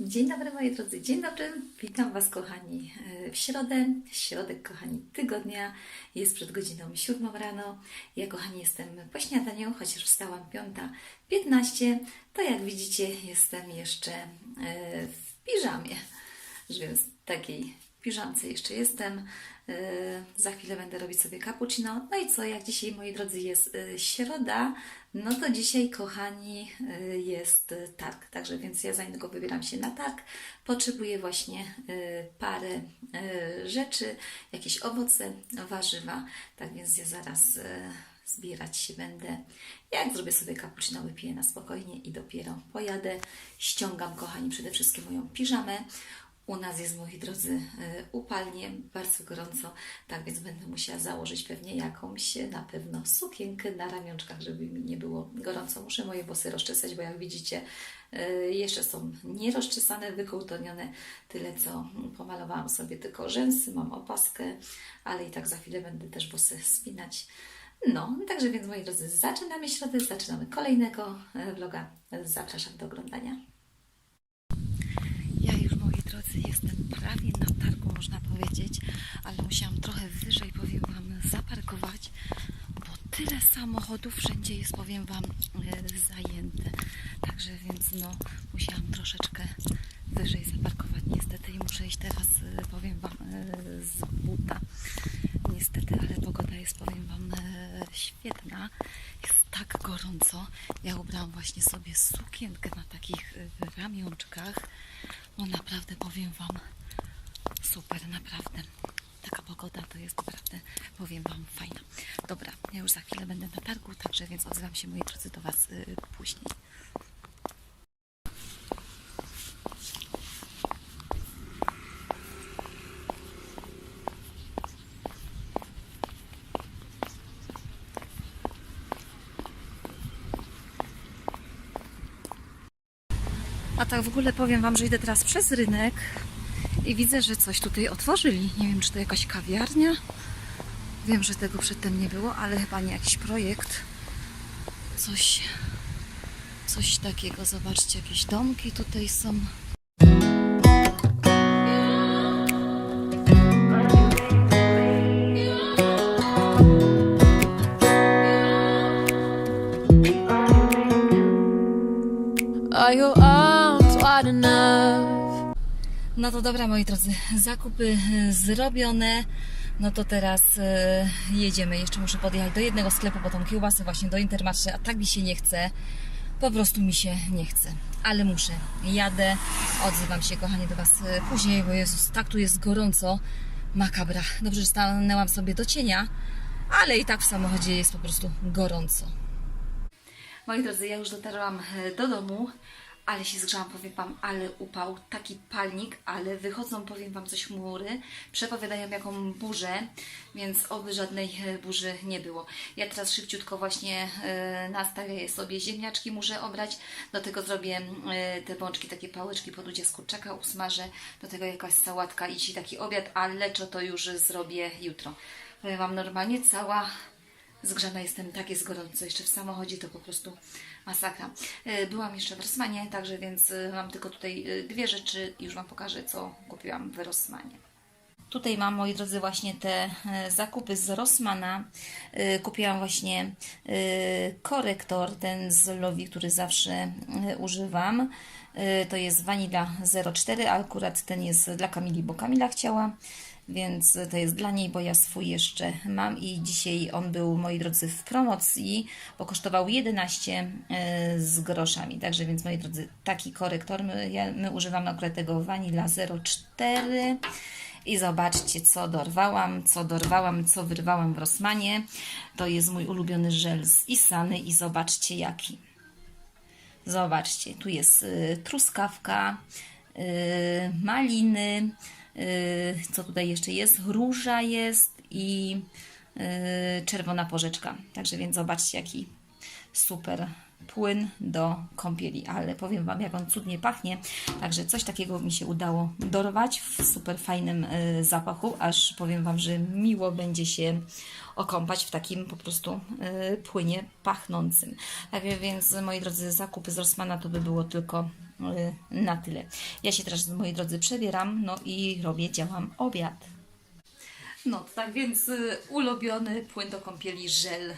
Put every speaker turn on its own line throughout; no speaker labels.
Dzień dobry moi drodzy, dzień dobry, witam Was kochani e, w środę, środek kochani tygodnia, jest przed godziną 7 rano, ja kochani jestem po śniadaniu, chociaż wstałam 5.15, to jak widzicie jestem jeszcze e, w piżamie, więc takiej piżamce jeszcze jestem, E, za chwilę będę robić sobie cappuccino, no i co, jak dzisiaj moi drodzy jest środa, no to dzisiaj, kochani, y, jest y, targ. Także więc ja za niedługo wybieram się na targ. Potrzebuję właśnie y, parę rzeczy, jakieś owoce, warzywa. Tak więc ja zaraz zbierać się będę. Jak zrobię sobie cappuccino, wypiję na spokojnie i dopiero pojadę. Ściągam, kochani, przede wszystkim moją piżamę. U nas jest, moi drodzy, y, upalnie, bardzo gorąco, tak więc będę musiała założyć pewnie jakąś, na pewno sukienkę na ramionczkach, żeby mi nie było gorąco. Muszę moje włosy rozczesać, bo jak widzicie, y, jeszcze są nierozczesane, wykołtonione, tyle co pomalowałam sobie tylko rzęsy, mam opaskę, ale i tak za chwilę będę też włosy spinać. No, także więc moi drodzy, zaczynamy środę, zaczynamy kolejnego vloga. Zapraszam do oglądania. Ja już, moi drodzy, jestem prawie na targu, można powiedzieć, ale musiałam trochę wyżej, powiem Wam, zaparkować, bo tyle samochodów wszędzie jest, powiem Wam, e, zajęte. Także więc, no, musiałam troszeczkę wyżej zaparkować niestety i muszę iść teraz, e, powiem Wam, e, z buta. Niestety, ale pogoda jest, powiem Wam, świetna. Jest tak gorąco. Ja ubrałam właśnie sobie sukienkę na takich ramionczkach. No naprawdę powiem Wam, super, naprawdę. Taka pogoda to jest naprawdę, powiem Wam, fajna. Dobra, ja już za chwilę będę na targu, także więc odzywam się, moi drodzy, do Was y, później. A tak w ogóle powiem Wam, że idę teraz przez rynek i widzę, że coś tutaj otworzyli. Nie wiem, czy to jakaś kawiarnia. Wiem, że tego przedtem nie było, ale chyba nie jakiś projekt. Coś, coś takiego. Zobaczcie, jakieś domki tutaj są. No to dobra, moi drodzy, zakupy e, zrobione. No to teraz e, jedziemy. Jeszcze muszę podjechać do jednego sklepu, bo tą kiełbasę właśnie do Intermarché, a tak mi się nie chce. Po prostu mi się nie chce. Ale muszę. Jadę. Odzywam się, kochani, do Was e, później, bo Jezus, tak tu jest gorąco. Makabra. Dobrze, że stanęłam sobie do cienia, ale i tak w samochodzie jest po prostu gorąco. Moi drodzy, ja już dotarłam do domu, ale się zgrzałam, powiem Wam, ale upał, taki palnik, ale wychodzą, powiem Wam, coś chmury, przepowiadają jaką burzę, więc oby żadnej e, burzy nie było. Ja teraz szybciutko właśnie e, nastawię sobie ziemniaczki, muszę obrać, do tego zrobię e, te bączki, takie pałeczki po ludzie z kurczaka, usmażę, do tego jakaś sałatka i dzisiaj taki obiad, a leczo to już zrobię jutro. Powiem Wam, normalnie cała Zgrzana jestem, tak jest gorąco. Jeszcze w samochodzie to po prostu masakra. E, Byłam jeszcze w Rossmanie, także więc e, mam tylko tutaj e, dwie rzeczy i już Wam pokażę, co kupiłam w Rossmanie. Tutaj mam, moi drodzy, właśnie te zakupy z Rossmana. Kupiłam właśnie korektor, ten z Lowi, który zawsze używam. To jest Vanilla 04, a akurat ten jest dla Kamili, bo Kamila chciała więc to jest dla niej, bo ja swój jeszcze mam i dzisiaj on był, moi drodzy, w promocji, bo kosztował 11 e, z groszami. Także więc, moi drodzy, taki korektor. My, ja, my używamy akurat tego Vanilla 04 i zobaczcie, co dorwałam, co dorwałam, co wyrwałam w Rossmanie. To jest mój ulubiony żel z Isany i zobaczcie jaki. Zobaczcie, tu jest y, truskawka, y, maliny, co tutaj jeszcze jest? Róża jest i y, czerwona porzeczka. Także więc zobaczcie, jaki super płyn do kąpieli, ale powiem Wam, jak on cudnie pachnie. Także coś takiego mi się udało dorwać w super fajnym y, zapachu, aż powiem Wam, że miło będzie się okąpać w takim po prostu y, płynie pachnącym. Tak więc, moi drodzy, zakupy z Rossmana to by było tylko y, na tyle. Ja się teraz, moi drodzy, przebieram, no i robię, działam obiad. No, tak więc y, ulubiony płyn do kąpieli żel y,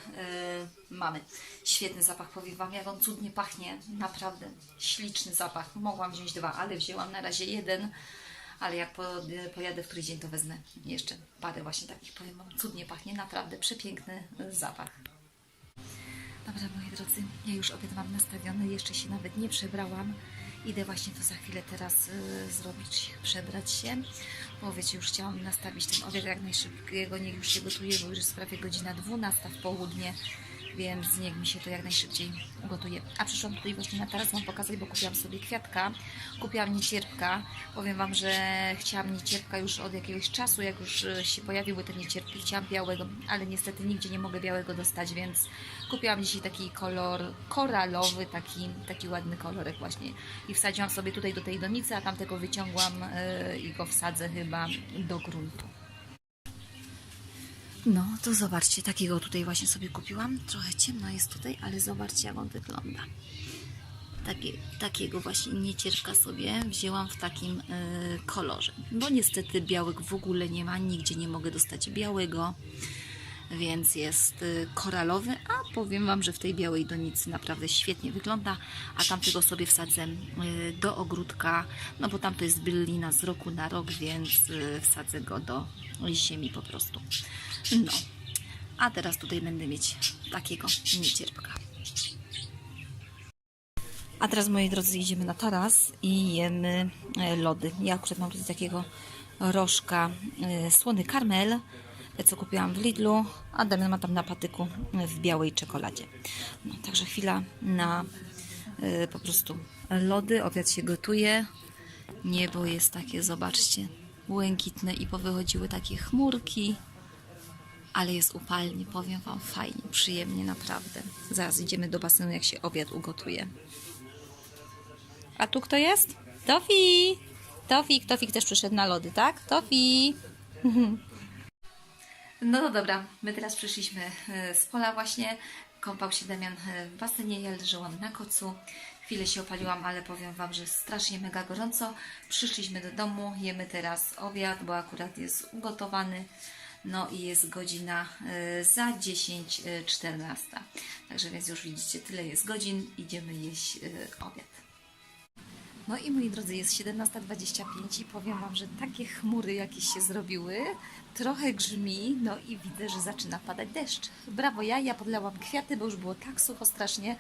mamy. Świetny zapach, powiem Wam, jak on cudnie pachnie. Naprawdę śliczny zapach. Mogłam wziąć dwa, ale wzięłam na razie jeden. Ale jak po, y, pojadę w któryś dzień, to wezmę jeszcze parę właśnie takich, powiem Wam, cudnie pachnie. Naprawdę przepiękny zapach. Dobra, moi drodzy, ja już obiad mam nastawiony, jeszcze się nawet nie przebrałam. Idę właśnie to za chwilę teraz y, zrobić, przebrać się. Bo wiecie, już chciałam nastawić ten obiad jak najszybkiego, niech już się gotuje, bo już jest prawie godzina 12 w południe, więc niech mi się to jak najszybciej ugotuje. A przyszłam tutaj właśnie na taras Wam pokazać, bo kupiłam sobie kwiatka, kupiłam niecierpka. Powiem Wam, że chciałam niecierpka już od jakiegoś czasu, jak już y, się pojawiły te niecierpki, chciałam białego, ale niestety nigdzie nie mogę białego dostać, więc kupiłam dzisiaj taki kolor koralowy, taki, taki ładny kolorek właśnie i wsadziłam sobie tutaj do tej donicy, a tamtego wyciągłam y, i go wsadzę chyba do gruntu. No, to zobaczcie, takiego tutaj właśnie sobie kupiłam. Trochę ciemno jest tutaj, ale zobaczcie, jak on wygląda. Takie, takiego właśnie niecierpka sobie wzięłam w takim y, kolorze. Bo niestety białek w ogóle nie ma, nigdzie nie mogę dostać białego, więc jest y, koralowy, a powiem Wam, że w tej białej donicy naprawdę świetnie wygląda, a tamtego sobie wsadzę y, do ogródka, no bo tam to jest bylina z roku na rok, więc y, wsadzę go do ziemi po prostu. No, a teraz tutaj będę mieć takiego niecierpka. A teraz, moi drodzy, idziemy na taras i jemy e, lody. Ja akurat mam tutaj takiego rożka e, słony karmel, co kupiłam w Lidlu, a Damian ma tam na patyku w białej czekoladzie. No, także chwila na e, po prostu lody. Obiad się gotuje. Niebo jest takie, zobaczcie, błękitne i powychodziły takie chmurki. Ale jest upalnie, powiem Wam, fajnie, przyjemnie, naprawdę. Zaraz idziemy do basenu, jak się obiad ugotuje. A tu kto jest? Tofi! Tofik, Tofik też przyszedł na lody, tak? Tofi! No, no dobra, my teraz przyszliśmy e, z pola właśnie. Kąpał się Damian e, w basenie, ja leżałam na kocu. Chwilę się opaliłam, ale powiem Wam, że strasznie mega gorąco. Przyszliśmy do domu, jemy teraz obiad, bo akurat jest ugotowany. No i jest godzina e, za 10.14. Także więc już widzicie, tyle jest godzin. Idziemy jeść obiad. No i moi drodzy, jest 17.25 i powiem Wam, że takie chmury jakieś się zrobiły, trochę grzmi, no i widzę, że zaczyna padać deszcz. Brawo ja, ja podlałam kwiaty, bo już było tak sucho strasznie.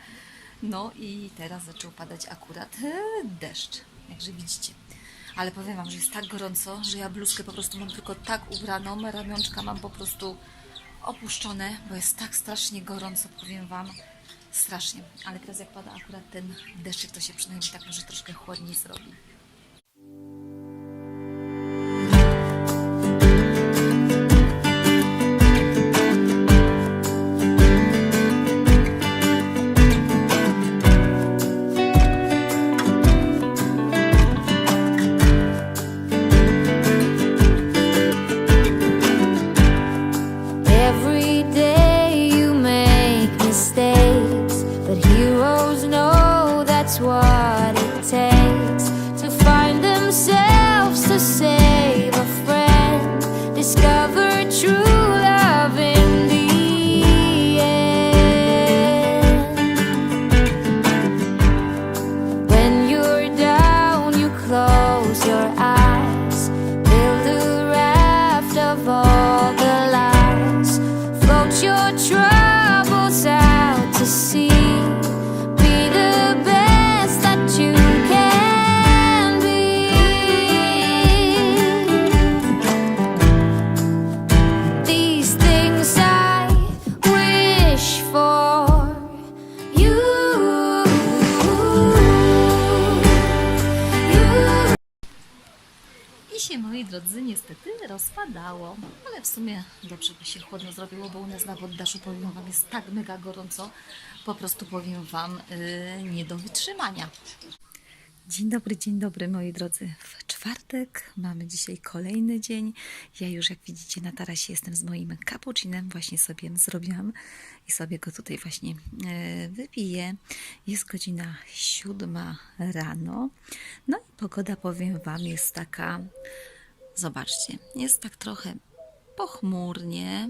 No i teraz zaczął padać akurat e, deszcz, jakże widzicie. Ale powiem Wam, że jest tak gorąco, że ja bluzkę po prostu mam tylko tak ubraną, ramionczka mam po prostu opuszczone, bo jest tak strasznie gorąco, powiem Wam. Strasznie, ale teraz jak pada akurat ten deszczyk, to się przynajmniej tak może troszkę chłodniej zrobi. Niestety rozpadało. Ale w sumie dobrze by się chłodno zrobiło, bo u nas na poddaszu, powiem Wam, jest tak mega gorąco. Po prostu powiem Wam, yy, nie do wytrzymania. Dzień dobry, dzień dobry, moi drodzy. W czwartek, mamy dzisiaj kolejny dzień. Ja już, jak widzicie, na tarasie jestem z moim cappuccinem, właśnie sobie zrobiłam i sobie go tutaj właśnie e, wypiję. Jest godzina siódma rano. No i pogoda, powiem Wam, jest taka, zobaczcie, jest tak trochę pochmurnie.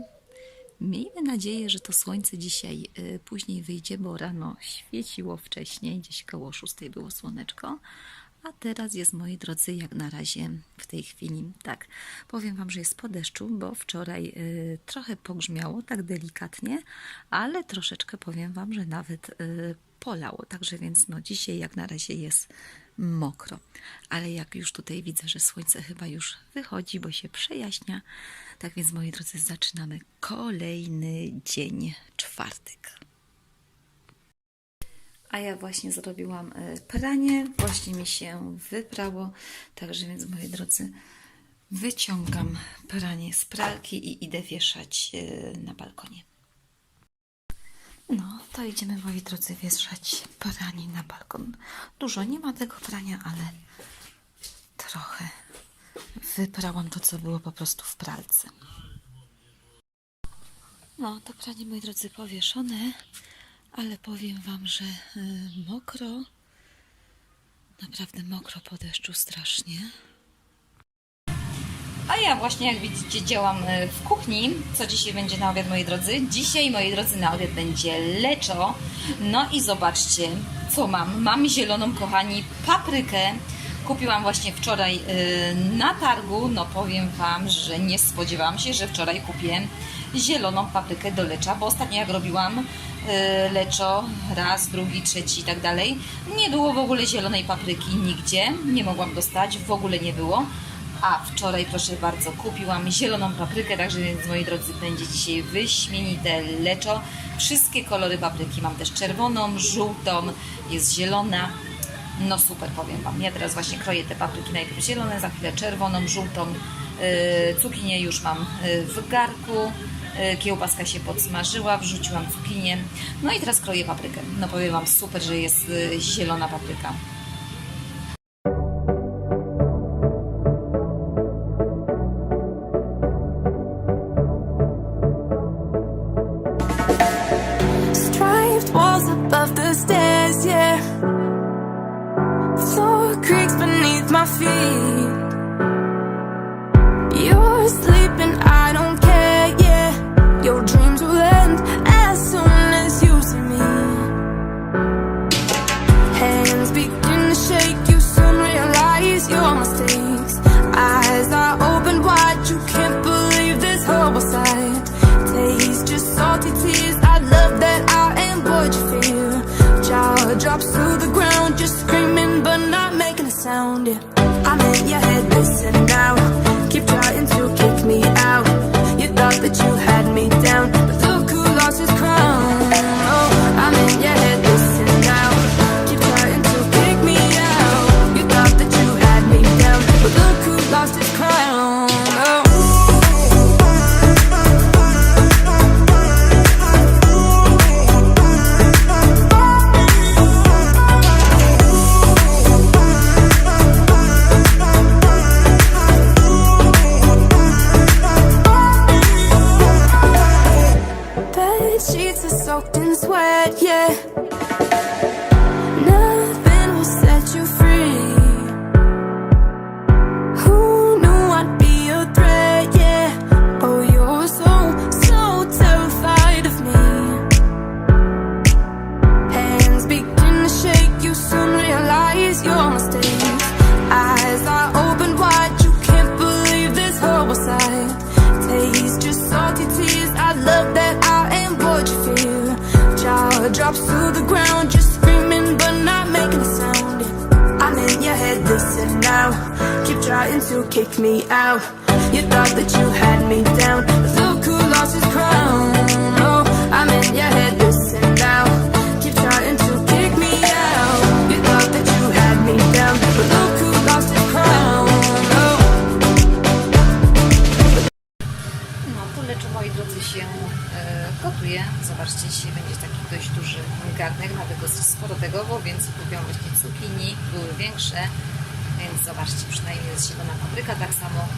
Miejmy nadzieję, że to słońce dzisiaj y, później wyjdzie, bo rano świeciło wcześniej, gdzieś koło 6 było słoneczko, a teraz jest, moi drodzy, jak na razie w tej chwili tak. Powiem Wam, że jest po deszczu, bo wczoraj y, trochę pogrzmiało, tak delikatnie, ale troszeczkę powiem Wam, że nawet y, polało, także więc no dzisiaj jak na razie jest mokro. Ale jak już tutaj widzę, że słońce chyba już wychodzi, bo się przejaśnia, tak więc moi drodzy, zaczynamy kolejny dzień, czwartek. A ja właśnie zrobiłam e, pranie, właśnie mi się wyprało, także więc moi drodzy, wyciągam pranie z pralki i idę wieszać e, na balkonie. No, to idziemy, moi drodzy, wieszać pranie na balkon. Dużo nie ma tego prania, ale trochę wyprałam to, co było po prostu w pralce. No, to pranie, moi drodzy, powieszone, ale powiem Wam, że y, mokro, naprawdę mokro po deszczu strasznie. A ja właśnie, jak widzicie, działam e, w kuchni. Co dzisiaj będzie na obiad, moi drodzy? Dzisiaj, moi drodzy, na obiad będzie leczo. No i zobaczcie, co mam. Mam zieloną, kochani, paprykę. Kupiłam właśnie wczoraj e, na targu. No powiem Wam, że nie spodziewałam się, że wczoraj kupię zieloną paprykę do lecza, bo ostatnio jak robiłam e, leczo, raz, drugi, trzeci i tak dalej, nie było w ogóle zielonej papryki nigdzie. Nie mogłam dostać, w ogóle nie było. A wczoraj, proszę bardzo, kupiłam zieloną paprykę, także więc moi drodzy, będzie dzisiaj wyśmienite leczo. Wszystkie kolory papryki mam też czerwoną, żółtą, jest zielona. No super, powiem Wam. Ja teraz właśnie kroję te papryki, najpierw zielone, za chwilę czerwoną, żółtą. Yy, cukinię już mam yy, w garku. Yy, Kiełbaska się podsmażyła, wrzuciłam cukinię. No i teraz kroję paprykę. No powiem Wam, super, że jest zielona papryka.
Sound. Yeah. I'm in your head, listen now. Keep trying to me out. You thought that you had me down, but look who lost his crown. Oh, I'm in your head. Oh.
No, to leczo, moi drodzy, się e. Zobaczcie, dzisiaj będzie taki dość duży garnek, nawet dosyć sporo tego, bo więc kupiłam właśnie cukinii, były większe. Więc zobaczcie, przynajmniej jest zielona papryka, tak samo,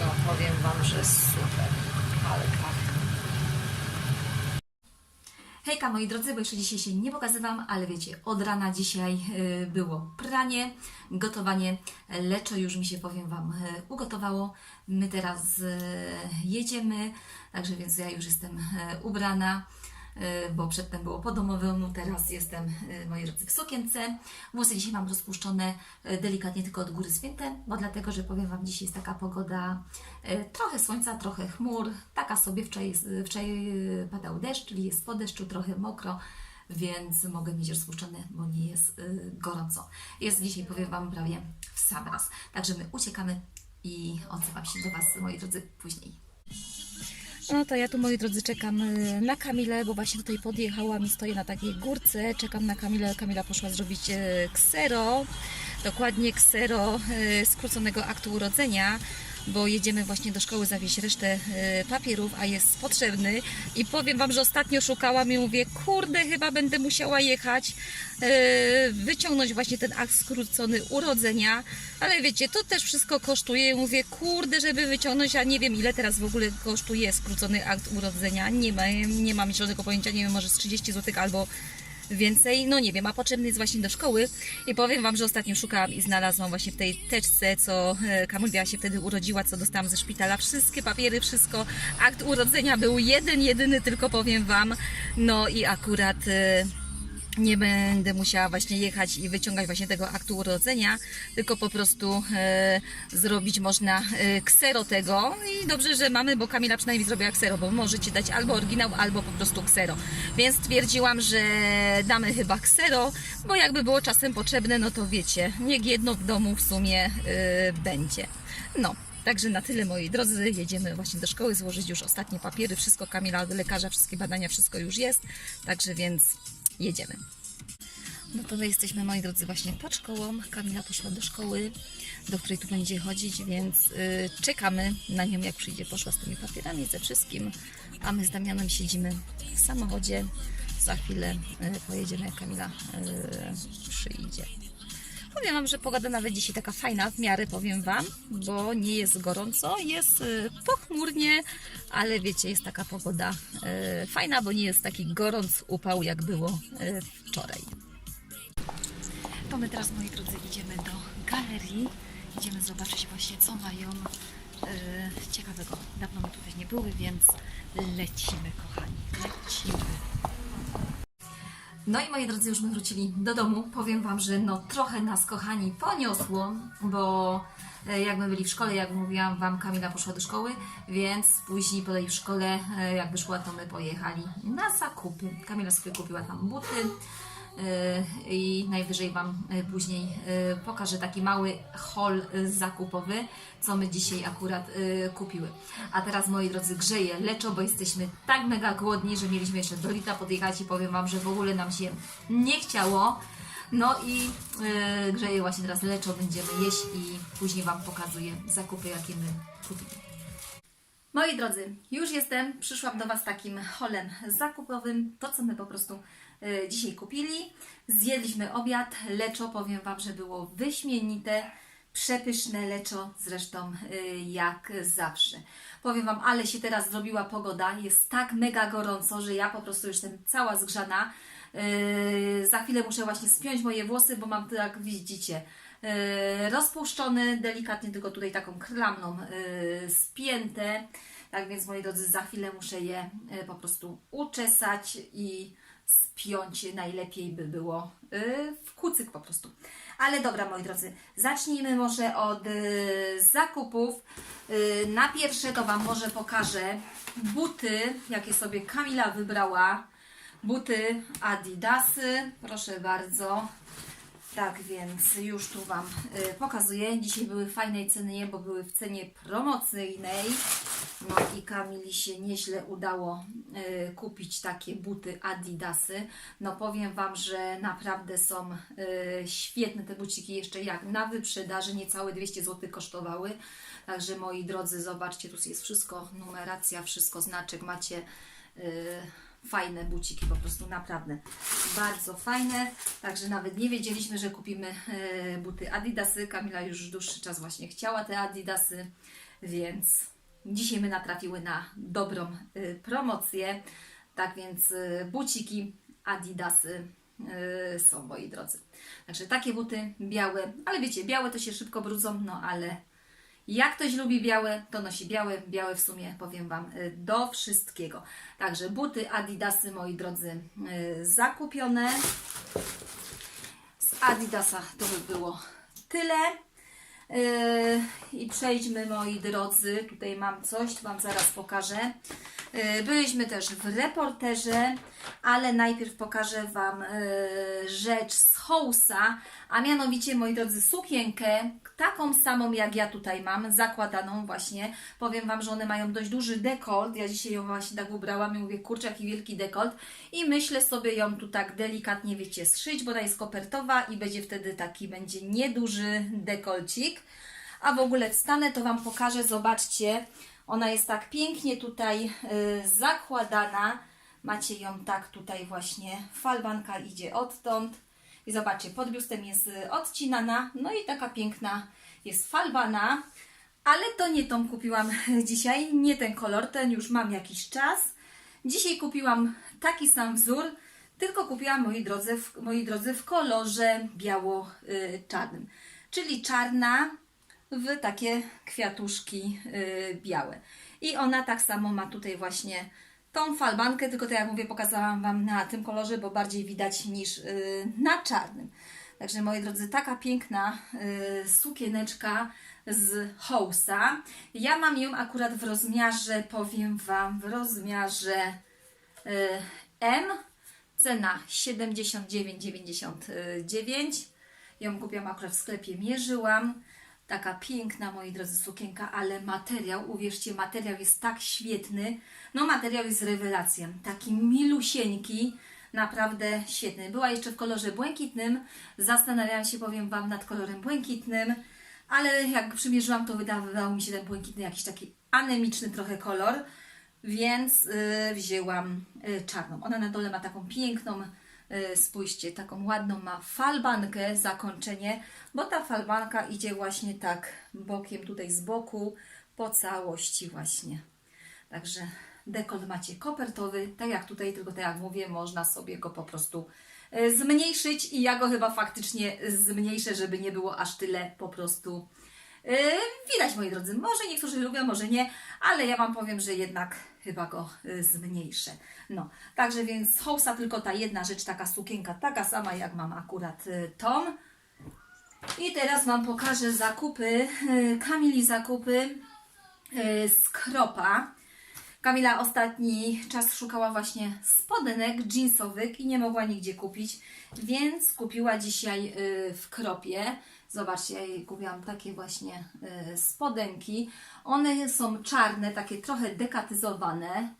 no powiem Wam, że super, ale kach. Hejka moi drodzy, bo jeszcze dzisiaj się nie pokazywam, ale wiecie, od rana dzisiaj y, było pranie, gotowanie, leczo już mi się, powiem Wam, y, ugotowało. My teraz y, jedziemy, także więc ja już jestem ubrana, bo przedtem było po domowemu, teraz jestem, y, moi drodzy, w sukience. Włosy dzisiaj mam rozpuszczone y, delikatnie tylko od góry spięte, bo dlatego, że powiem Wam, dzisiaj jest taka pogoda, y, trochę słońca, trochę chmur, taka sobie wczoraj, wczoraj y, padał deszcz, czyli jest po deszczu, trochę mokro, więc mogę mieć rozpuszczone, bo nie jest y, gorąco. Jest dzisiaj, powiem Wam, prawie w sam raz. Także my uciekamy i odzywam się do Was, moi drodzy, później. No to ja tu, moi drodzy, czekam y, na Kamilę, bo właśnie tutaj podjechałam i stoję na takiej górce. Czekam na Kamilę. Kamila poszła zrobić e, ksero, dokładnie ksero e, skróconego aktu urodzenia, bo jedziemy właśnie do szkoły zawieźć resztę e, papierów, a jest potrzebny. I powiem Wam, że ostatnio szukałam i mówię, kurde, chyba będę musiała jechać, e, wyciągnąć właśnie ten akt skrócony urodzenia, ale wiecie, to też wszystko kosztuje. Mówię, kurde, żeby wyciągnąć, a nie wiem ile teraz w ogóle kosztuje skrócony akt urodzenia. Nie, ma, nie mam zielonego pojęcia, nie wiem, może z 30 zł albo więcej, no nie wiem, a potrzebny jest właśnie do szkoły. I powiem Wam, że ostatnio szukałam i znalazłam właśnie w tej teczce, co e, Kamulia się wtedy urodziła, co dostałam ze szpitala, wszystkie papiery, wszystko, akt urodzenia był jeden, jedyny, tylko powiem Wam, no i akurat... nie będę musiała właśnie jechać i wyciągać właśnie tego aktu urodzenia, tylko po prostu e, zrobić można e, ksero tego i dobrze, że mamy, bo Kamila przynajmniej zrobiła ksero, bo możecie dać albo oryginał, albo po prostu ksero. Więc stwierdziłam, że damy chyba ksero, bo jakby było czasem potrzebne, no to wiecie, niech jedno w domu w sumie e, będzie. No. Także na tyle moi drodzy, jedziemy właśnie do szkoły złożyć już ostatnie papiery, wszystko Kamila lekarza, wszystkie badania, wszystko już jest. Także więc jedziemy. No to my jesteśmy, moi drodzy, właśnie pod szkołą. Kamila poszła do szkoły, do której tu będzie chodzić, więc y, czekamy na nią, jak przyjdzie. Poszła z tymi papierami, ze wszystkim, a my z Damianem siedzimy w samochodzie. Za chwilę y, pojedziemy, jak Kamila y, przyjdzie. Powiem Wam, że pogoda nawet dzisiaj taka fajna, w miarę powiem Wam, bo nie jest gorąco, jest y, pochmurnie, ale wiecie, jest taka pogoda y, fajna, bo nie jest taki gorąc upał, jak było y, wczoraj. To my teraz, moi drodzy, idziemy do galerii. Idziemy zobaczyć właśnie, co mają ciekawego. Dawno my tutaj nie były, więc lecimy, kochani. Lecimy. No i moi drodzy, już my wrócili do domu. Powiem Wam, że no trochę nas, kochani, poniosło, bo e, jak my byli w szkole, jak mówiłam Wam, Kamila poszła do szkoły, więc później po tej szkole, e, jak wyszła, to my pojechali na zakupy. Kamila sobie kupiła tam buty, i najwyżej Wam yy, później yy, pokażę taki mały haul zakupowy, co my dzisiaj akurat kupiły. A teraz, moi drodzy, grzeje leczo, bo jesteśmy tak mega głodni, że mieliśmy jeszcze do Lita podjechać i powiem Wam, że w ogóle nam się nie chciało. No i grzeje właśnie teraz leczo, będziemy jeść i później Wam pokazuję zakupy, jakie my kupili. Moi drodzy, już jestem. Przyszłam do Was takim holem zakupowym. To, co my po prostu y, dzisiaj kupili. Zjedliśmy obiad. Leczo, powiem Wam, że było wyśmienite. Przepyszne leczo, zresztą y, jak zawsze. Powiem Wam, ale się teraz zrobiła pogoda. Jest tak mega gorąco, że ja po prostu już jestem cała zgrzana. Yy, za chwilę muszę właśnie spiąć moje włosy, bo mam tak, widzicie, rozpuszczone, delikatnie tylko tutaj taką klamną spięte. Tak więc, moi drodzy, za chwilę muszę je po prostu uczesać i spiąć. Najlepiej by było yy, w kucyk po prostu. Ale dobra, moi drodzy, zacznijmy może od yy, zakupów. Yy, na pierwsze to Wam może pokażę buty, jakie sobie Kamila wybrała. Buty Adidasy, proszę bardzo. Tak więc już tu Wam y, pokazuję. Dzisiaj były fajnej cenie, bo były w cenie promocyjnej. No i Kamili się nieźle udało y, kupić takie buty Adidasy. No powiem Wam, że naprawdę są y, świetne te buciki, jeszcze jak na wyprzedaży, niecałe 200 zł kosztowały. Także moi drodzy, zobaczcie, tu jest wszystko, numeracja, wszystko, znaczek macie. Fajne buciki, po prostu naprawdę bardzo fajne. Także nawet nie wiedzieliśmy, że kupimy e, buty Adidasy. Kamila już dłuższy czas właśnie chciała te Adidasy, więc dzisiaj my natrafiły na dobrą e, promocję. Tak więc e, buciki Adidasy są, moi drodzy. Także takie buty białe, ale wiecie, białe to się szybko brudzą, no ale jak ktoś lubi białe, to nosi białe. Białe w sumie, powiem Wam, y, do wszystkiego. Także buty Adidasy, moi drodzy, y, zakupione. Z Adidasa to by było tyle. Yy, I przejdźmy, moi drodzy. Tutaj mam coś, Wam zaraz pokażę. Yy, Byliśmy też w reporterze, ale najpierw pokażę Wam yy, rzecz z House'a, a mianowicie, moi drodzy, sukienkę, taką samą jak ja tutaj mam, zakładaną właśnie. Powiem Wam, że one mają dość duży dekolt. Ja dzisiaj ją właśnie tak ubrałam i mówię, kurczę, jaki wielki dekolt. I myślę sobie ją tu tak delikatnie, wiecie, zszyć, bo ona jest kopertowa i będzie wtedy taki, będzie nieduży dekolcik. A w ogóle wstanę, to Wam pokażę, zobaczcie. Ona jest tak pięknie tutaj y, zakładana. Macie ją tak tutaj właśnie, falbanka idzie odtąd. I zobaczcie, pod biustem jest y, odcinana, no i taka piękna jest falbana. Ale to nie tą kupiłam dzisiaj, nie ten kolor, ten już mam jakiś czas. Dzisiaj kupiłam taki sam wzór, tylko kupiłam, moi drodzy, w, moi drodzy, w kolorze biało-czarnym. Czyli czarna w takie kwiatuszki y, białe. I ona tak samo ma tutaj właśnie tą falbankę, tylko tak jak mówię, pokazałam Wam na tym kolorze, bo bardziej widać niż y, na czarnym. Także moi drodzy, taka piękna y, sukieneczka z House'a. Ja mam ją akurat w rozmiarze, powiem Wam, w rozmiarze M. Cena 79,99. Ją kupiłam akurat w sklepie, mierzyłam. Taka piękna, moi drodzy, sukienka, ale materiał, uwierzcie, materiał jest tak świetny. No, materiał jest rewelacją. Taki milusieńki, naprawdę świetny. Była jeszcze w kolorze błękitnym. Zastanawiałam się, powiem Wam, nad kolorem błękitnym, ale jak przymierzyłam, to wydawał mi się ten błękitny jakiś taki anemiczny trochę kolor, więc y, wzięłam y, czarną. Ona na dole ma taką piękną spójrzcie, taką ładną ma falbankę, zakończenie, bo ta falbanka idzie właśnie tak bokiem, tutaj z boku, po całości właśnie. Także dekolt macie kopertowy, tak jak tutaj, tylko tak jak mówię, można sobie go po prostu y, zmniejszyć i ja go chyba faktycznie zmniejszę, żeby nie było aż tyle po prostu widać, moi drodzy, może niektórzy lubią, może nie, ale ja Wam powiem, że jednak chyba go yy, zmniejszę. No, także więc z House'a tylko ta jedna rzecz, taka sukienka, taka sama jak mam akurat yy, tą. I teraz Wam pokażę zakupy, yy, Kamili zakupy yy, z Kropa. Kamila ostatni czas szukała właśnie spodenek jeansowych i nie mogła nigdzie kupić, więc kupiła dzisiaj y, w Kropie. Zobaczcie, ja kupiłam takie właśnie y, spodenki. One są czarne, takie trochę dekatyzowane.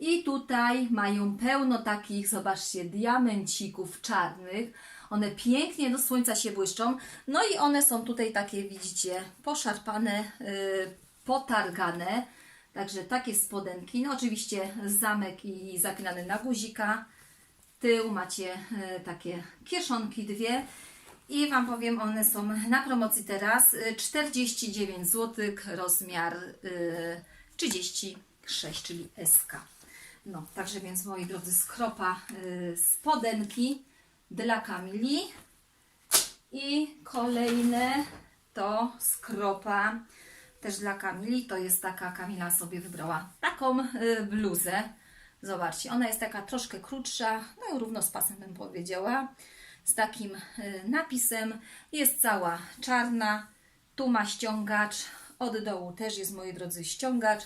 I tutaj mają pełno takich, zobaczcie, diamencików czarnych. One pięknie do słońca się błyszczą. No i one są tutaj takie, widzicie, poszarpane, y, potargane. Także takie spodenki. No oczywiście zamek i zapinany na guzika. Tył macie e, takie kieszonki dwie. I Wam powiem, one są na promocji teraz. e, 49 zł, rozmiar e, 36, czyli SK. No, także więc moi drodzy, skropa e, spodenki dla Kamili. I kolejne to skropa też dla Kamili. To jest taka, Kamila sobie wybrała taką y, bluzę. Zobaczcie, ona jest taka troszkę krótsza, no i równo z pasem bym powiedziała. Z takim y, napisem. Jest cała czarna. Tu ma ściągacz. Od dołu też jest, moi drodzy, ściągacz.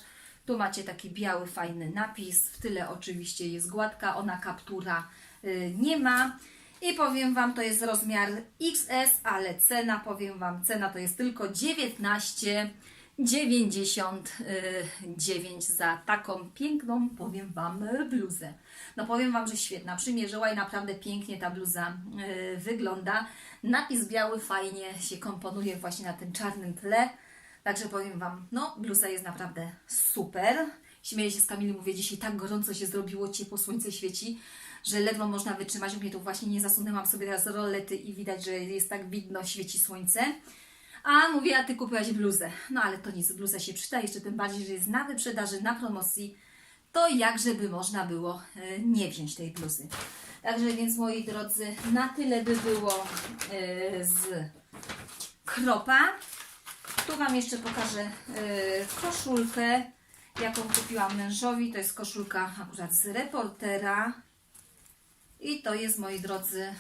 Tu macie taki biały, fajny napis. W tyle oczywiście jest gładka. Ona kaptura y, nie ma. I powiem Wam, to jest rozmiar XS, ale cena, powiem Wam, cena to jest tylko 19,99 za taką piękną, powiem Wam, bluzę. No powiem Wam, że świetna. Przymierzyła i naprawdę pięknie ta bluza y, wygląda. Napis biały fajnie się komponuje właśnie na tym czarnym tle. Także powiem Wam, no bluza jest naprawdę super. Śmieję się z Kamilą, mówię, dzisiaj tak gorąco się zrobiło, ciepło, słońce świeci, że ledwo można wytrzymać. Mnie tu właśnie nie zasunęłam sobie teraz rolety i widać, że jest tak widno, świeci słońce. A mówię, a ty kupiłaś bluzę. No ale to nic, bluza się przyda, jeszcze tym bardziej, że jest na wyprzedaży, na promocji. To jakże by można było e, nie wziąć tej bluzy. Także więc moi drodzy, na tyle by było e, z kropa. Tu Wam jeszcze pokażę e, koszulkę, jaką kupiłam mężowi. To jest koszulka akurat z reportera. I to jest, moi drodzy,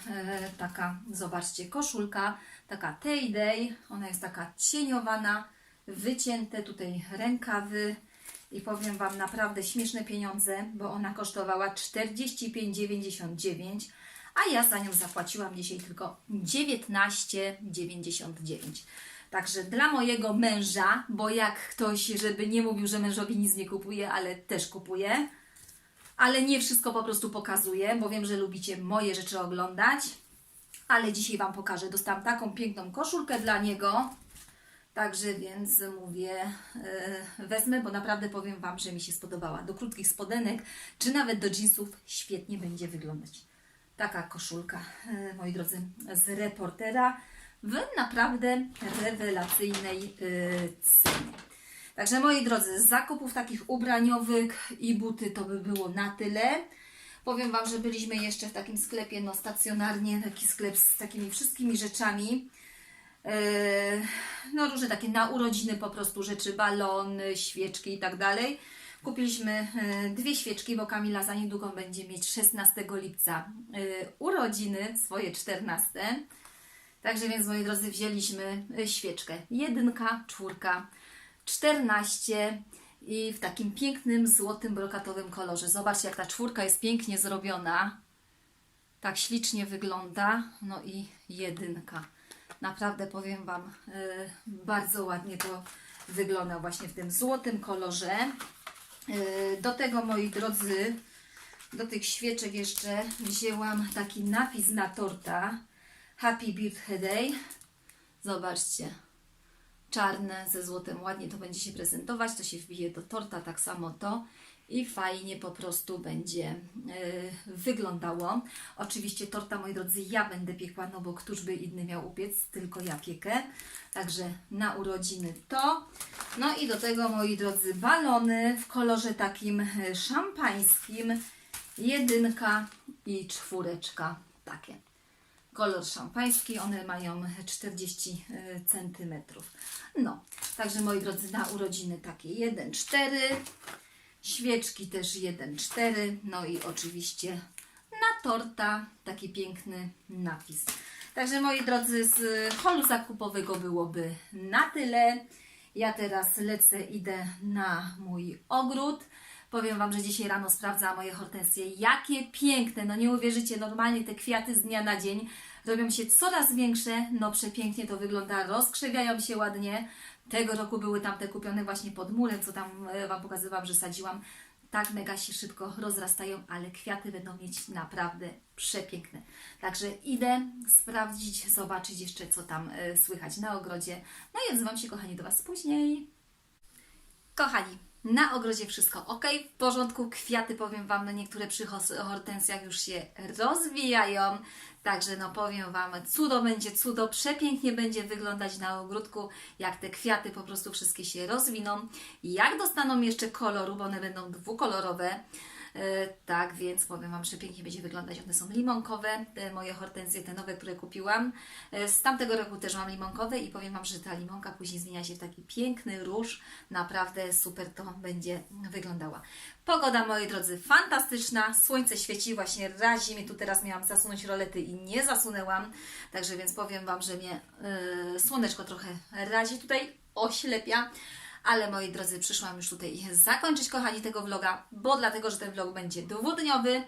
taka, zobaczcie, koszulka, taka Tay-Day. Ona jest taka cieniowana, wycięte tutaj rękawy. I powiem Wam naprawdę śmieszne pieniądze, bo ona kosztowała 45,99, a ja za nią zapłaciłam dzisiaj tylko 19,99. Także dla mojego męża, bo jak ktoś, żeby nie mówił, że mężowi nic nie kupuje, ale też kupuje, ale nie wszystko po prostu pokazuję, bo wiem, że lubicie moje rzeczy oglądać. Ale dzisiaj Wam pokażę. Dostałam taką piękną koszulkę dla niego. Także więc mówię, yy, wezmę, bo naprawdę powiem Wam, że mi się spodobała. Do krótkich spodenek, czy nawet do jeansów świetnie będzie wyglądać. Taka koszulka, yy, moi drodzy, z reportera w naprawdę rewelacyjnej yy, cenie. Także moi drodzy, z zakupów takich ubraniowych i buty to by było na tyle. Powiem Wam, że byliśmy jeszcze w takim sklepie, no stacjonarnie, taki sklep z takimi wszystkimi rzeczami. Yy, no różne takie na urodziny po prostu rzeczy, balony, świeczki i tak dalej. Kupiliśmy yy, dwie świeczki, bo Kamila za niedługo będzie mieć 16 lipca yy, urodziny, swoje 14. Także więc, moi drodzy, wzięliśmy świeczkę. Jedynka, czwórka, 14 i w takim pięknym, złotym, brokatowym kolorze. Zobaczcie, jak ta czwórka jest pięknie zrobiona. Tak ślicznie wygląda. No i jedynka. Naprawdę powiem Wam, y, bardzo ładnie to wygląda właśnie w tym złotym kolorze. Y, do tego, moi drodzy, do tych świeczek jeszcze wzięłam taki napis na torta. Happy Birthday. Zobaczcie. Czarne ze złotem. Ładnie to będzie się prezentować. To się wbije do torta, tak samo to. I fajnie po prostu będzie e, wyglądało. Oczywiście torta, moi drodzy, ja będę piekła, no bo któż by inny miał upiec, tylko ja piekę. Także na urodziny to. No i do tego, moi drodzy, balony w kolorze takim e, szampańskim. Jedynka i czwóreczka. Takie kolor szampański, one mają 40 cm. No, także moi drodzy, na urodziny takie 1,4, świeczki też 1,4, no i oczywiście na torta taki piękny napis. Także moi drodzy, z holu zakupowego byłoby na tyle. Ja teraz lecę, idę na mój ogród. Powiem Wam, że dzisiaj rano sprawdzałam moje hortensje. Jakie piękne! No nie uwierzycie, normalnie te kwiaty z dnia na dzień robią się coraz większe. No przepięknie to wygląda, rozkrzewiają się ładnie. Tego roku były tamte kupione właśnie pod murem, co tam e, Wam pokazywałam, że sadziłam. Tak mega się szybko rozrastają, ale kwiaty będą mieć naprawdę przepiękne. Także idę sprawdzić, zobaczyć jeszcze, co tam e, słychać na ogrodzie. No i odzywam się, kochani, do Was później. Kochani, na ogrodzie wszystko ok, w porządku. Kwiaty, powiem Wam, niektóre przy hortensjach już się rozwijają. Także no powiem Wam, cudo będzie cudo, przepięknie będzie wyglądać na ogródku, jak te kwiaty po prostu wszystkie się rozwiną. Jak dostaną jeszcze koloru, bo one będą dwukolorowe, Tak, więc powiem Wam, że pięknie będzie wyglądać. One są limonkowe, moje hortensje, te nowe, które kupiłam. E, Z tamtego roku też mam limonkowe i powiem Wam, że ta limonka później zmienia się w taki piękny róż. Naprawdę super to będzie wyglądała. Pogoda, moi drodzy, fantastyczna. Słońce świeci, właśnie razi mnie. Tu teraz miałam zasunąć rolety i nie zasunęłam. Także więc powiem Wam, że mnie e, słoneczko trochę razi tutaj, oślepia. Ale moi drodzy, przyszłam już tutaj zakończyć, kochani, tego vloga, bo dlatego, że ten vlog będzie dwudniowy.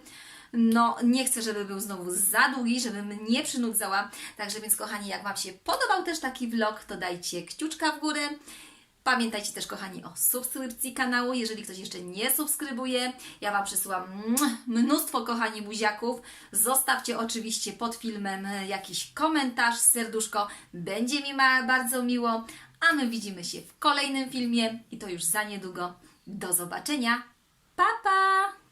No, nie chcę, żeby był znowu za długi, żebym nie przynudzała. Także więc, kochani, jak Wam się podobał też taki vlog, to dajcie kciuczka w górę. Pamiętajcie też, kochani, o subskrypcji kanału, jeżeli ktoś jeszcze nie subskrybuje. Ja Wam przysyłam mm, mnóstwo, kochani, buziaków. Zostawcie oczywiście pod filmem jakiś komentarz, serduszko. Będzie mi bardzo miło. A my widzimy się w kolejnym filmie i to już za niedługo. Do zobaczenia. Pa, pa!